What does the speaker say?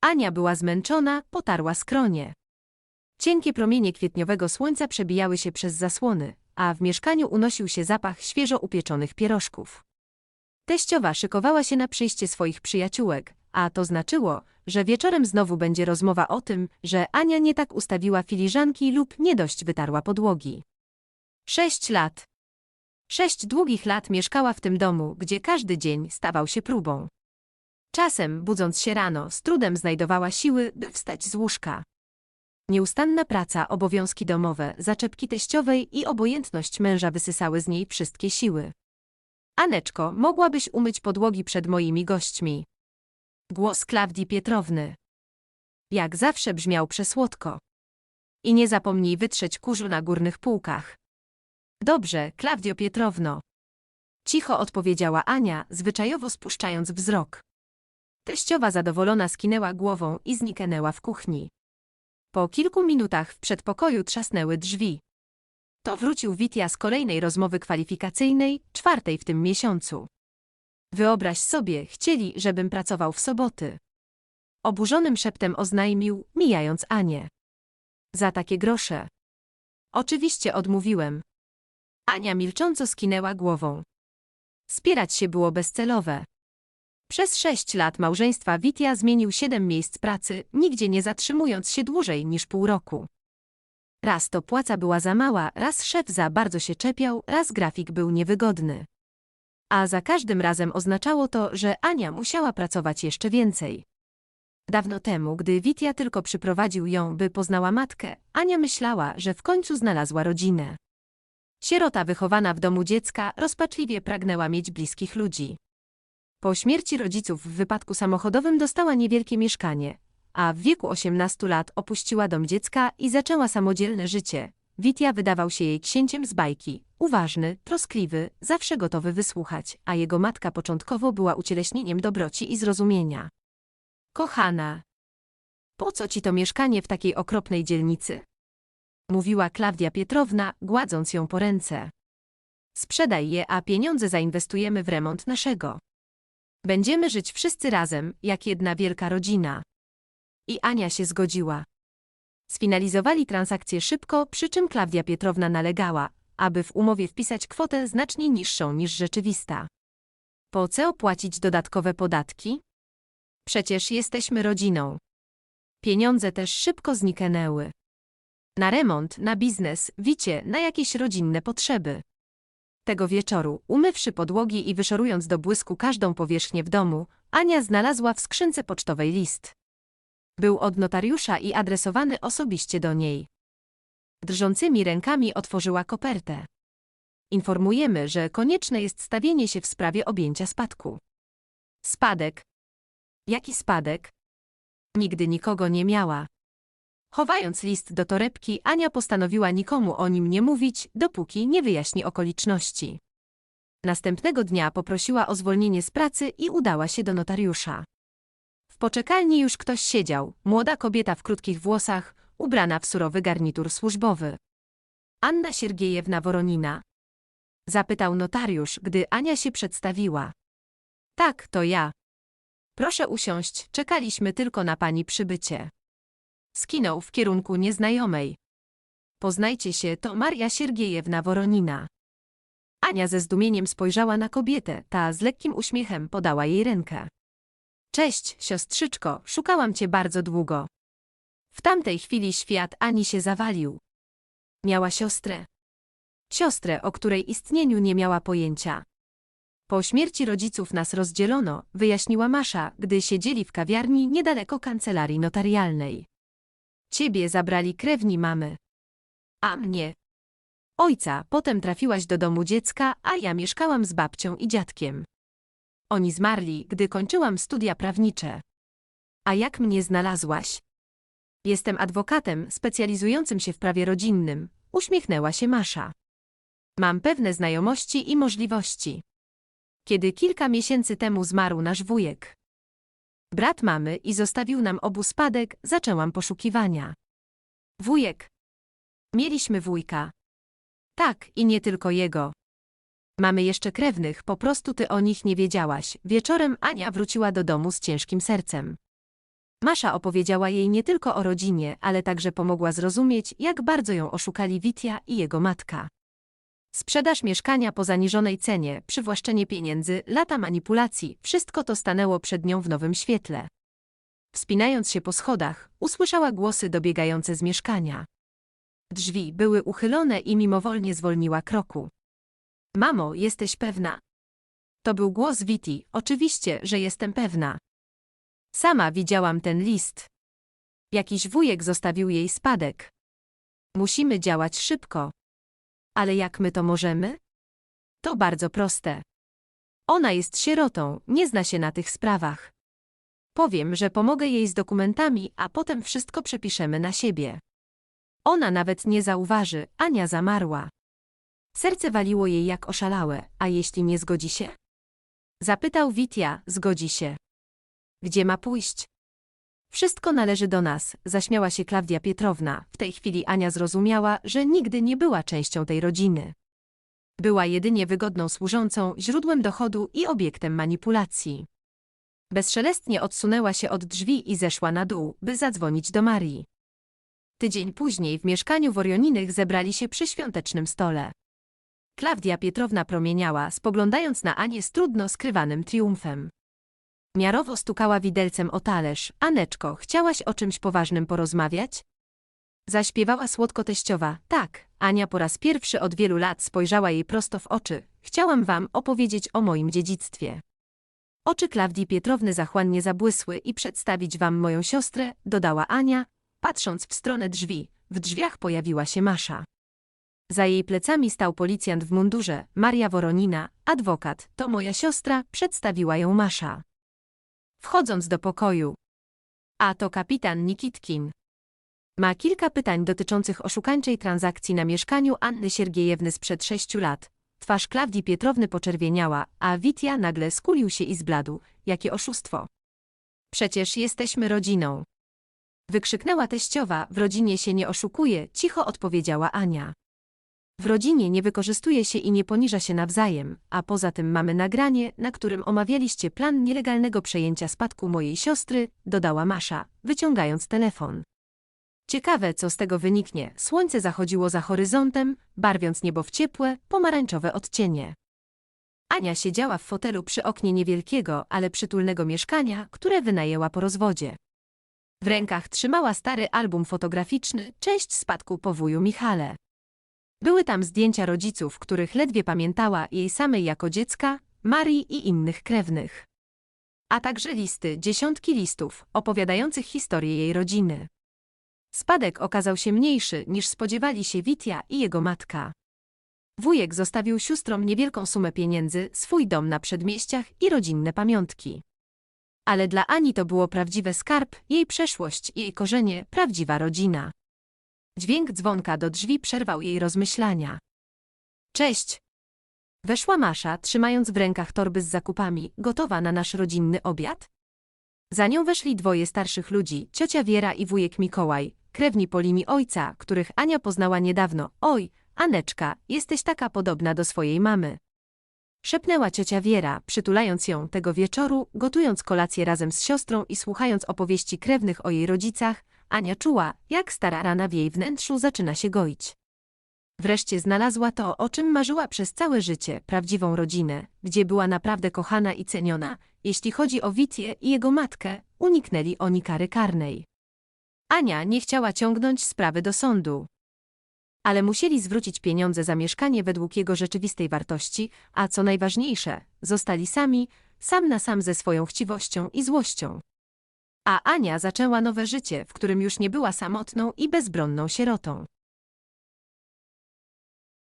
Ania była zmęczona, potarła skronie. Cienkie promienie kwietniowego słońca przebijały się przez zasłony, a w mieszkaniu unosił się zapach świeżo upieczonych pierożków. Teściowa szykowała się na przyjście swoich przyjaciółek, a to znaczyło, że wieczorem znowu będzie rozmowa o tym, że Ania nie tak ustawiła filiżanki lub nie dość wytarła podłogi. Sześć lat. Sześć długich lat mieszkała w tym domu, gdzie każdy dzień stawał się próbą. Czasem, budząc się rano, z trudem znajdowała siły, by wstać z łóżka. Nieustanna praca, obowiązki domowe, zaczepki teściowej i obojętność męża wysysały z niej wszystkie siły. Aneczko, mogłabyś umyć podłogi przed moimi gośćmi. Głos Klawdii Pietrowny. Jak zawsze brzmiał przesłodko. I nie zapomnij wytrzeć kurzu na górnych półkach. Dobrze, Klawdio Pietrowno. Cicho odpowiedziała Ania, zwyczajowo spuszczając wzrok. Teściowa zadowolona skinęła głową i zniknęła w kuchni. Po kilku minutach w przedpokoju trzasnęły drzwi. To wrócił Witja z kolejnej rozmowy kwalifikacyjnej, czwartej w tym miesiącu. Wyobraź sobie, chcieli, żebym pracował w soboty. Oburzonym szeptem oznajmił, mijając Anię. Za takie grosze. Oczywiście odmówiłem. Ania milcząco skinęła głową. Spierać się było bezcelowe. Przez sześć lat małżeństwa Witja zmienił siedem miejsc pracy, nigdzie nie zatrzymując się dłużej niż pół roku. Raz to płaca była za mała, raz szef za bardzo się czepiał, raz grafik był niewygodny. A za każdym razem oznaczało to, że Ania musiała pracować jeszcze więcej. Dawno temu, gdy Witja tylko przyprowadził ją, by poznała matkę, Ania myślała, że w końcu znalazła rodzinę. Sierota wychowana w domu dziecka rozpaczliwie pragnęła mieć bliskich ludzi. Po śmierci rodziców w wypadku samochodowym dostała niewielkie mieszkanie, a w wieku 18 lat opuściła dom dziecka i zaczęła samodzielne życie. Witja wydawał się jej księciem z bajki, uważny, troskliwy, zawsze gotowy wysłuchać, a jego matka początkowo była ucieleśnieniem dobroci i zrozumienia. Kochana, po co ci to mieszkanie w takiej okropnej dzielnicy? Mówiła Klawdia Pietrowna, gładząc ją po ręce. Sprzedaj je, a pieniądze zainwestujemy w remont naszego. Będziemy żyć wszyscy razem, jak jedna wielka rodzina. I Ania się zgodziła. Sfinalizowali transakcję szybko, przy czym Klawdia Pietrowna nalegała, aby w umowie wpisać kwotę znacznie niższą niż rzeczywista. Po co opłacić dodatkowe podatki? Przecież jesteśmy rodziną. Pieniądze też szybko zniknęły. Na remont, na biznes, wicie, na jakieś rodzinne potrzeby. Tego wieczoru, umywszy podłogi i wyszorując do błysku każdą powierzchnię w domu, Ania znalazła w skrzynce pocztowej list. Był od notariusza i adresowany osobiście do niej. Drżącymi rękami otworzyła kopertę. Informujemy, że konieczne jest stawienie się w sprawie objęcia spadku. Spadek. Jaki spadek? Nigdy nikogo nie miała. Chowając list do torebki, Ania postanowiła nikomu o nim nie mówić, dopóki nie wyjaśni okoliczności. Następnego dnia poprosiła o zwolnienie z pracy i udała się do notariusza. W poczekalni już ktoś siedział, młoda kobieta w krótkich włosach, ubrana w surowy garnitur służbowy. Anna Siergiejewna Woronina. Zapytał notariusz, gdy Ania się przedstawiła. Tak, to ja. Proszę usiąść, czekaliśmy tylko na pani przybycie. Skinął w kierunku nieznajomej. Poznajcie się, to Maria Siergiejewna Woronina. Ania ze zdumieniem spojrzała na kobietę, ta z lekkim uśmiechem podała jej rękę. Cześć, siostrzyczko, szukałam cię bardzo długo. W tamtej chwili świat Ani się zawalił. Miała siostrę. Siostrę, o której istnieniu nie miała pojęcia. Po śmierci rodziców nas rozdzielono, wyjaśniła Masza, gdy siedzieli w kawiarni niedaleko kancelarii notarialnej. Ciebie zabrali krewni mamy. A mnie. Ojca, potem trafiłaś do domu dziecka, a ja mieszkałam z babcią i dziadkiem. Oni zmarli, gdy kończyłam studia prawnicze. A jak mnie znalazłaś? Jestem adwokatem specjalizującym się w prawie rodzinnym, uśmiechnęła się Masza. Mam pewne znajomości i możliwości. Kiedy kilka miesięcy temu zmarł nasz wujek. Brat mamy i zostawił nam obu spadek, zaczęłam poszukiwania. Wujek. Mieliśmy wujka. Tak, i nie tylko jego. Mamy jeszcze krewnych, po prostu ty o nich nie wiedziałaś. Wieczorem Ania wróciła do domu z ciężkim sercem. Masza opowiedziała jej nie tylko o rodzinie, ale także pomogła zrozumieć, jak bardzo ją oszukali Witia i jego matka. Sprzedaż mieszkania po zaniżonej cenie, przywłaszczenie pieniędzy, lata manipulacji, wszystko to stanęło przed nią w nowym świetle. Wspinając się po schodach, usłyszała głosy dobiegające z mieszkania. Drzwi były uchylone i mimowolnie zwolniła kroku. Mamo, jesteś pewna? To był głos Witi, oczywiście, że jestem pewna. Sama widziałam ten list. Jakiś wujek zostawił jej spadek. Musimy działać szybko. Ale jak my to możemy? To bardzo proste. Ona jest sierotą, nie zna się na tych sprawach. Powiem, że pomogę jej z dokumentami, a potem wszystko przepiszemy na siebie. Ona nawet nie zauważy, Ania zamarła. Serce waliło jej jak oszalałe, a jeśli nie zgodzi się? Zapytał Witia, zgodzi się. Gdzie ma pójść? Wszystko należy do nas, zaśmiała się Klaudia Pietrowna. W tej chwili Ania zrozumiała, że nigdy nie była częścią tej rodziny. Była jedynie wygodną służącą, źródłem dochodu i obiektem manipulacji. Bezszelestnie odsunęła się od drzwi i zeszła na dół, by zadzwonić do Marii. Tydzień później w mieszkaniu Worioninych zebrali się przy świątecznym stole. Klaudia Pietrowna promieniała, spoglądając na Anię z trudno skrywanym triumfem. Miarowo stukała widelcem o talerz. Aneczko, chciałaś o czymś poważnym porozmawiać? Zaśpiewała słodko teściowa. Tak, Ania po raz pierwszy od wielu lat spojrzała jej prosto w oczy. Chciałam wam opowiedzieć o moim dziedzictwie. Oczy Klawdii Pietrowny zachłannie zabłysły i przedstawić wam moją siostrę, dodała Ania, patrząc w stronę drzwi. W drzwiach pojawiła się Masza. Za jej plecami stał policjant w mundurze, Maria Woronina, adwokat, to moja siostra, przedstawiła ją Masza. Wchodząc do pokoju. A to kapitan Nikitkin. Ma kilka pytań dotyczących oszukańczej transakcji na mieszkaniu Anny Siergiejewny sprzed sześciu lat. Twarz Klawdii Pietrowny poczerwieniała, a Witia nagle skulił się i zbladł. Jakie oszustwo. Przecież jesteśmy rodziną. Wykrzyknęła teściowa, w rodzinie się nie oszukuje, cicho odpowiedziała Ania. W rodzinie nie wykorzystuje się i nie poniża się nawzajem, a poza tym mamy nagranie, na którym omawialiście plan nielegalnego przejęcia spadku mojej siostry, dodała Masza, wyciągając telefon. Ciekawe, co z tego wyniknie. Słońce zachodziło za horyzontem, barwiąc niebo w ciepłe, pomarańczowe odcienie. Ania siedziała w fotelu przy oknie niewielkiego, ale przytulnego mieszkania, które wynajęła po rozwodzie. W rękach trzymała stary album fotograficzny, część spadku po wuju Michale. Były tam zdjęcia rodziców, których ledwie pamiętała jej samej jako dziecka, Marii i innych krewnych. A także listy, dziesiątki listów, opowiadających historię jej rodziny. Spadek okazał się mniejszy, niż spodziewali się Witia i jego matka. Wujek zostawił siostrom niewielką sumę pieniędzy, swój dom na przedmieściach i rodzinne pamiątki. Ale dla Ani to było prawdziwe skarb, jej przeszłość, jej korzenie, prawdziwa rodzina. Dźwięk dzwonka do drzwi przerwał jej rozmyślania. Cześć! Weszła Masza, trzymając w rękach torby z zakupami, gotowa na nasz rodzinny obiad? Za nią weszli dwoje starszych ludzi, ciocia Wiera i wujek Mikołaj, krewni po linii ojca, których Ania poznała niedawno. Oj, Aneczka, jesteś taka podobna do swojej mamy. Szepnęła ciocia Wiera, przytulając ją tego wieczoru, gotując kolację razem z siostrą i słuchając opowieści krewnych o jej rodzicach, Ania czuła, jak stara rana w jej wnętrzu zaczyna się goić. Wreszcie znalazła to, o czym marzyła przez całe życie, prawdziwą rodzinę, gdzie była naprawdę kochana i ceniona. Jeśli chodzi o Witię i jego matkę, uniknęli oni kary karnej. Ania nie chciała ciągnąć sprawy do sądu. Ale musieli zwrócić pieniądze za mieszkanie według jego rzeczywistej wartości, a co najważniejsze, zostali sami, sam na sam ze swoją chciwością i złością. A Ania zaczęła nowe życie, w którym już nie była samotną i bezbronną sierotą.